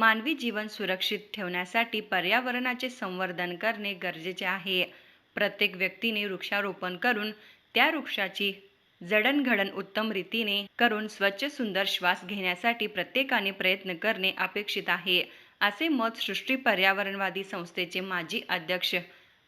मानवी जीवन सुरक्षित ठेवण्यासाठी पर्यावरणाचे संवर्धन करणे गरजेचे आहे. प्रत्येक व्यक्तीने वृक्षारोपण करून त्या वृक्षाची जडणघडण उत्तम रीतीने करून स्वच्छ सुंदर श्वास घेण्यासाठी प्रत्येकाने प्रयत्न करणे अपेक्षित आहे. असे मत सृष्टी पर्यावरणवादी संस्थेचे माजी अध्यक्ष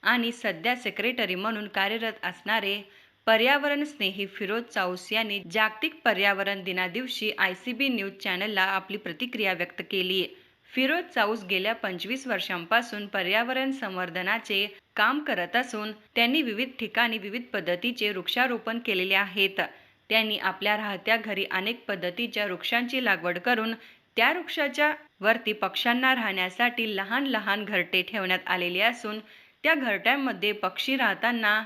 आणि सध्या सेक्रेटरी म्हणून कार्यरत असणारे पर्यावरण स्नेही फिरोज चाऊस यांनी जागतिक पर्यावरण दिनादिवशी आय सी बी न्यूज चॅनलला आपली प्रतिक्रिया व्यक्त केली. फिरोज चाऊस गेल्या पंचवीस वर्षांपासून पर्यावरण संवर्धनाचे काम करत असून त्यांनी विविध ठिकाणी विविध पद्धतीचे वृक्षारोपण केलेले आहेत. त्यांनी आपल्या राहत्या घरी अनेक पद्धतीच्या वृक्षांची लागवड करून त्या वृक्षाच्या वरती पक्ष्यांना राहण्यासाठी लहान लहान घरटे ठेवण्यात आलेले असून त्या घरट्यांमध्ये पक्षी राहताना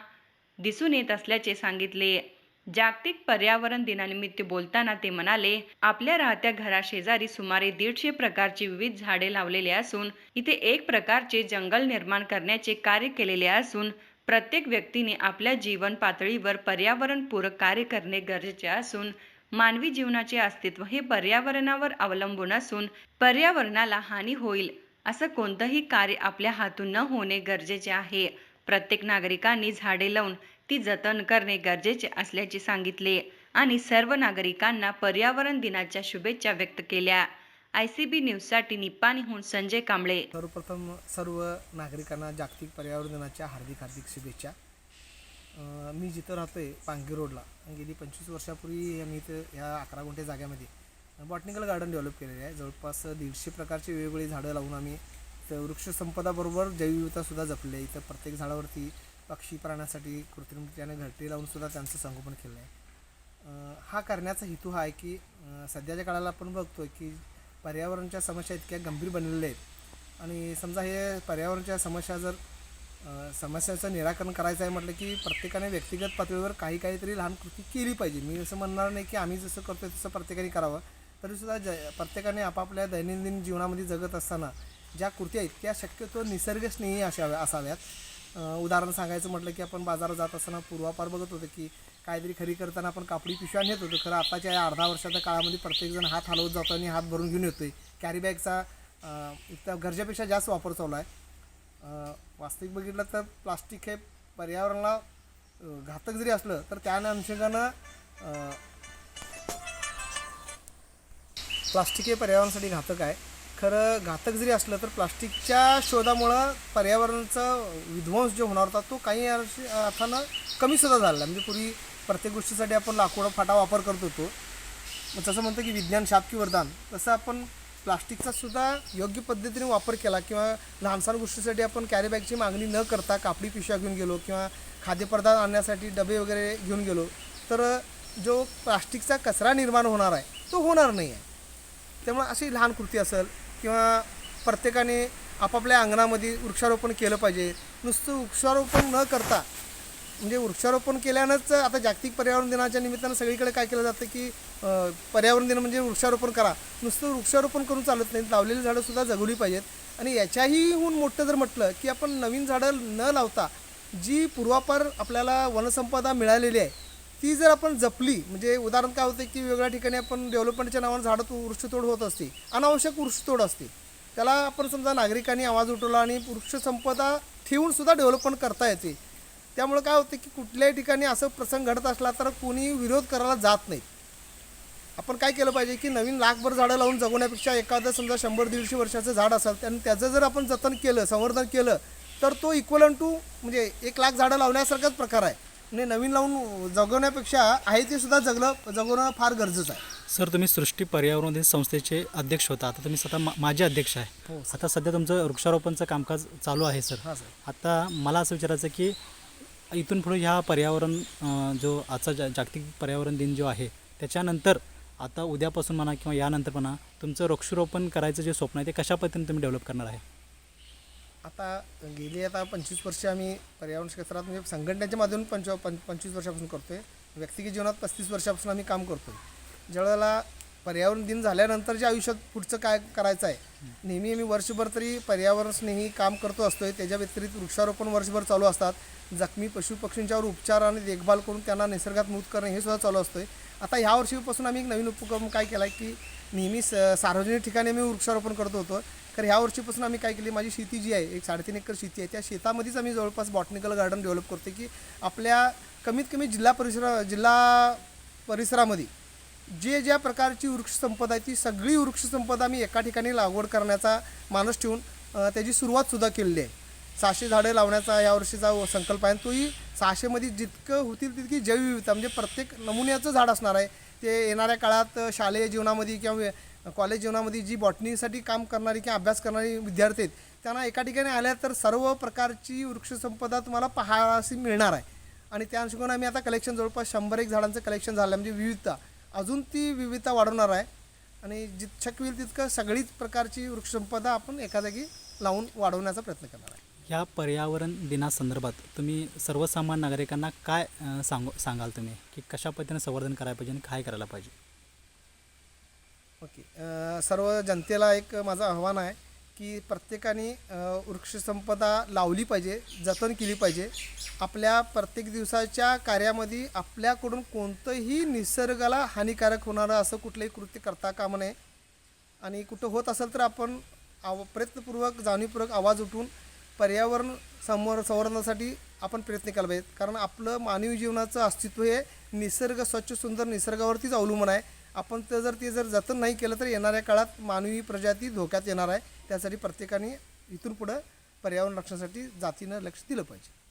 दिसून येत असल्याचे सांगितले. जागतिक पर्यावरण दिनानिमित्त बोलताना ते म्हणाले आपल्या राहत्या घराशेजारी सुमारे दीडशे प्रकारची विविध झाडे लावलेली असून इथे एक प्रकारचे जंगल निर्माण करण्याचे कार्य केलेले असून प्रत्येक व्यक्तीने आपल्या जीवन पातळीवर पर्यावरणपूरक कार्य करणे गरजेचे असून मानवी जीवनाचे अस्तित्व हे पर्यावरणावर अवलंबून असून पर्यावरणाला हानी होईल असं कोणतंही कार्य आपल्या हातून न होणे गरजेचे आहे. प्रत्येक नागरिकांनी झाडे लावून ती जतन करणे गरजेचे असल्याचे सांगितले आणि सर्व नागरिकांना पर्यावरण दिनाच्या शुभेच्छा व्यक्त केल्या. आय सी बी न्यूजसाठी निपाणीहून संजय कांबळे. सर्वप्रथम सर्व नागरिकांना जागतिक पर्यावरण दिनाच्या हार्दिक हार्दिक शुभेच्छा. मी जिथं राहतो आहे पांगी रोडला. गेली पंचवीस वर्षापूर्वी आम्ही इथं ह्या अकरा गुंठे जाग्यामध्ये बॉटनिकल गार्डन डेव्हलप केलेले आहे. जवळपास दीडशे प्रकारची वेगवेगळी झाडं लावून आम्ही तर वृक्षसंपदाबरोबर जैवविविधतासुद्धा जपली आहे. इथं प्रत्येक झाडावरती पक्षी प्राण्यासाठी कृत्रिमरित्याने घरटी लावून सुद्धा त्यांचं संगोपन केलं आहे हा करण्याचा हेतू हा आहे की सध्याच्या काळाला आपण बघतो आहे की पर्यावरणाच्या समस्या इतक्या गंभीर बनलेल्या आहेत. आणि समजा हे पर्यावरणाच्या समस्या जर समस्याचं निराकरण करायचं आहे म्हटलं की प्रत्येकाने व्यक्तिगत पातळीवर काही काहीतरी लहान कृती केली पाहिजे. मी असं म्हणणार नाही की आम्ही जसं करतो तसं प्रत्येकाने करावं. तरीसुद्धा ज प्रत्येकाने आपापल्या दैनंदिन जीवनामध्ये जगत असताना ज्या कृती आहेत त्या शक्यतो निसर्गस्नेही असाव्या असाव्यात. उदाहरण सांगायचं म्हटलं की आपण बाजारात जात असताना पूर्वापार बघत होतो की काहीतरी खरी करताना आपण कापडी पिशव्या नेत होतो. खरं आताच्या या अर्धा वर्षाच्या काळामध्ये प्रत्येकजण हात हलवत जातो आणि हात भरून घेऊन येतो आहे कॅरीबॅगचा त्या गरजेपेक्षा जास्त वापर चालू आहे. वास्तविक बघितलं तर प्लास्टिक हे पर्यावरणाला घातक जरी असलं तर त्या अनुषंगानं प्लास्टिक हे पर्यावरणासाठी घातक आहे. खरं घातक जरी असलं तर प्लास्टिकच्या शोधामुळं पर्यावरणाचा विध्वंस जो होणार होता तो काही अर्थानं कमीसुद्धा झाला म्हणजे पूर्वी प्रत्येक गोष्टीसाठी आपण लाकूड फाटा वापर करत होतो. मग म्हणतो की विज्ञान शापकी वरदान तसं आपण प्लास्टिकचा सुद्धा योग्य पद्धतीने वापर केला किंवा लहानसहान गोष्टीसाठी आपण कॅरीबॅगची मागणी न करता कापडी पिशव्या घेऊन गेलो किंवा खाद्यपदार्थ आणण्यासाठी डबे वगैरे घेऊन गेलो तर जो प्लास्टिकचा कचरा निर्माण होणार आहे तो होणार नाही आहे. त्यामुळे अशी लहान कृती असेल किंवा प्रत्येकाने आपापल्या अंगणामध्ये वृक्षारोपण केलं पाहिजे. नुसतं वृक्षारोपण न करता म्हणजे वृक्षारोपण केल्यानंच आता जागतिक पर्यावरण दिनाच्या निमित्तानं सगळीकडे काय केलं जातं की पर्यावरण दिन म्हणजे वृक्षारोपण करा. नुसतं वृक्षारोपण करून चालत नाही लावलेली झाडंसुद्धा जगवली पाहिजेत. आणि याच्याहीहून मोठं जर म्हटलं की आपण नवीन झाडं न लावता जी पूर्वापार आपल्याला वनसंपदा मिळालेली आहे ती जर आपण जपली म्हणजे उदाहरण काय होतं की वेगळ्या ठिकाणी आपण डेव्हलपमेंटच्या नावानं झाडं तो वृक्षतोड होत असते अनावश्यक वृक्षतोड असते त्याला आपण समजा नागरिकांनी आवाज उठवला आणि वृक्षसंपदा ठेवून सुद्धा डेव्हलपमेंट करता येते. त्यामुळे काय होतं की कुठल्याही ठिकाणी असं प्रसंग घडत असला तर कोणी विरोध करायला जात नाही. आपण काय केलं पाहिजे की नवीन लाखभर झाडं लावून जगवण्यापेक्षा एखादं समजा शंभर दीडशे वर्षाचं झाड असेल आणि त्याचं जर आपण जतन केलं संवर्धन केलं तर तो इक्वलन टू म्हणजे एक लाख झाडं लावण्यासारखाच प्रकार आहे. म्हणजे नवीन लावून जगवण्यापेक्षा आहे ते सुद्धा जगलं जगवणं फार गरजेचं आहे. सर तुम्ही सृष्टी पर्यावरण दिन संस्थेचे अध्यक्ष होता. आता तुम्ही स्वतः मा माजी अध्यक्ष आहे. हो आता सध्या तुमचं वृक्षारोपणचं कामकाज चालू आहे सर. हां सर. आता मला असं विचारायचं की इथून पुढे ह्या पर्यावरण अं, जो आजचा जा जागतिक पर्यावरण दिन जो आहे त्याच्यानंतर आता उद्यापासून म्हणा किंवा यानंतर म्हणा तुमचं वृक्षारोपण करायचं जे स्वप्न आहे ते कशा पद्धतीने तुम्ही डेव्हलप करणार आहे? आता गेली आता पंचवीस वर्ष आम्ही पर्यावरण क्षेत्रात म्हणजे संघटनेच्या माध्यमातून पंच पं पंचवीस वर्षापासून करतो आहे व्यक्तिगत जीवनात पस्तीस वर्षापासून आम्ही काम करतो आहे ज्यावेळेला पर्यावरण दिन झाल्यानंतर जे आयुष्यात पुढचं काय करायचं आहे नेहमी आम्ही वर्षभर तरी पर्यावरणस्नेही काम करतो असतो आहे त्याच्या व्यतिरिक्त वृक्षारोपण वर्षभर चालू असतात. जखमी पशुपक्षींच्यावर उपचार आणि देखभाल करून त्यांना निसर्गात मूत करणे हे सुद्धा चालू आहे आता ह्या वर्षीपासून आम्ही एक नवीन उपक्रम काय केला आहे की नेहमी स सार्वजनिक ठिकाणी मी वृक्षारोपण करत होतो. तर ह्या वर्षीपासून आम्ही काय केली माझी शेती जी आहे एक साडेतीन एकर शेती आहे त्या शेतामध्येच आम्ही जवळपास बॉटनिकल गार्डन डेव्हलप करतो की आपल्या कमीत कमी जिल्हा परिसरा जिल्हा परिसरामध्ये जे ज्या प्रकारची वृक्षसंपदा आहे ती सगळी वृक्षसंपदा मी एका ठिकाणी लागवड करण्याचा मानस ठेवून त्याची सुरुवातसुद्धा केलेली आहे. सहाशे झाडं लावण्याचा यावर्षीचा संकल्प आहे आणि तोही सहाशेमध्ये जितकं होतील तितकी जैवविविधता म्हणजे प्रत्येक नमुन्याचं झाड असणार आहे ते येणाऱ्या काळात शालेय जीवनामध्ये किंवा कॉलेज जीवनामध्ये जी बॉटनीसाठी काम करणारी किंवा अभ्यास करणारी विद्यार्थी आहेत त्यांना एका ठिकाणी आल्या तर सर्व प्रकारची वृक्षसंपदा तुम्हाला पाहायला मिळणार आहे. आणि त्या अनुषंगाने आम्ही आता कलेक्शन जवळपास शंभर एक झाडांचं कलेक्शन झालं म्हणजे विविधता. अजून ती विविधता वाढवणार आहे. आणि जित शक्य होईल तितकं सगळीच प्रकारची वृक्षसंपदा आपण एका जागी लावून वाढवण्याचा प्रयत्न करणार आहे. ह्या पर्यावरण दिनासंदर्भात तुम्ही सर्वसामान्य नागरिकांना काय सांगू सांगाल तुम्ही? की कशा पद्धतीने संवर्धन करायला पाहिजे आणि काय करायला पाहिजे? ओके. सर्व जनतेला एक माझं आव्हान आहे की प्रत्येकाने वृक्षसंपदा लावली पाहिजे जतन केली पाहिजे. आपल्या प्रत्येक दिवसाच्या कार्यामध्ये आपल्याकडून कोणतंही निसर्गाला हानिकारक होणारं असं कुठलंही कृत्य करता कामा नये. आणि कुठं होत असेल तर आपण आव प्रयत्नपूर्वक जाणीवपूर्वक आवाज उठून पर्यावरण समोर संवर्धनासाठी आपण प्रयत्न केला पाहिजेत. कारण आपलं मानवी जीवनाचं अस्तित्व हे निसर्ग स्वच्छ सुंदर निसर्गावरतीच अवलंबून आहे. आपण ते जर ते जर जतन नाही केलं तर येणाऱ्या काळात मानवी प्रजाती धोक्यात येणार आहे. त्यासाठी प्रत्येकाने इथून पुढं पर्यावरण रक्षणासाठी जातीनं लक्ष दिलं पाहिजे.